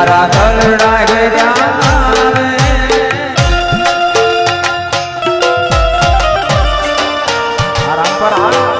મારા કરુણા ગર્યા પર આ